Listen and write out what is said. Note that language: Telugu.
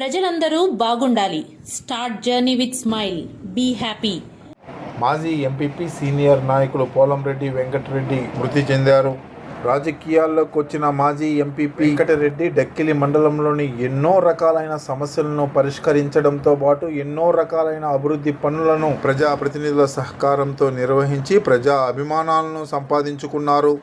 ప్రజలందరూ బాగుండాలి. Start journey with smile. Be happy. మాజీ ఎంపీపీ సీనియర్ నాయకులు పోలంరెడ్డి వెంకటరెడ్డి మృతి చెందారు. రాజకీయాల్లోకి వచ్చిన మాజీ ఎంపీపీ వెంకటరెడ్డి డక్కిలి మండలంలోని ఎన్నో రకాలైన సమస్యలను పరిష్కరించడంతో పాటు ఎన్నో రకాలైన అభివృద్ధి పనులను ప్రజా ప్రతినిధుల సహకారంతో నిర్వహించి ప్రజా అభిమానాలను సంపాదించుకున్నారు.